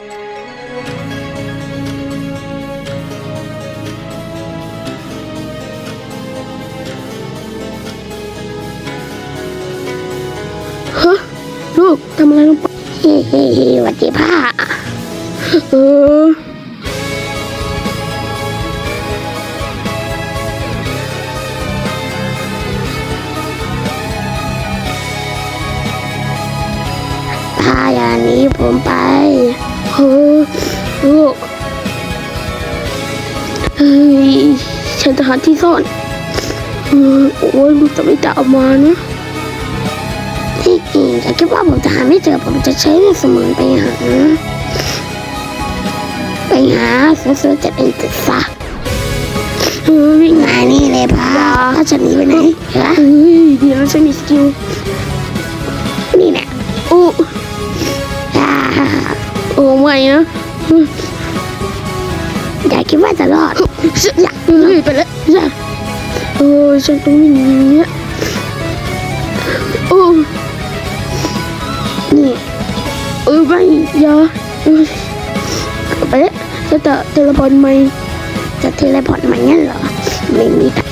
ฮะลูกทำอะไรลงไปเฮ้เฮ้เฮ้หวัดดีพ่อเออพาอย่างนี้ผมไป เออลูกเฮ้ยฉันจะหาที่ซ่อนเออโอ้ยลูกจะไม่ตามมานะที่จริงถ้าคิดว่าผมจะหาไม่เจอผมจะใช้เรื่องสมองไปหาไปหาซื้อๆจะเป็นติดซะเออวิ่งมานี่เลยพ่อถ้าจะหนีไปไหนฮะเฮ้ยเดี๋ยวฉันมีสกิลนี่แหละโอ้อ่าโอ้ไม่ นะอย่าคิดว่าจะรอดอย่าเฮ้ยไปแล้วอย่าเออฉันต้องวิ่งอย่างเงี้ยโอ้นี่เออไม่อย่าเออไปแล้วจะเตะเทเลพอร์ตไหมจะเทเลพอร์ตมางั้นเหรอไม่มีท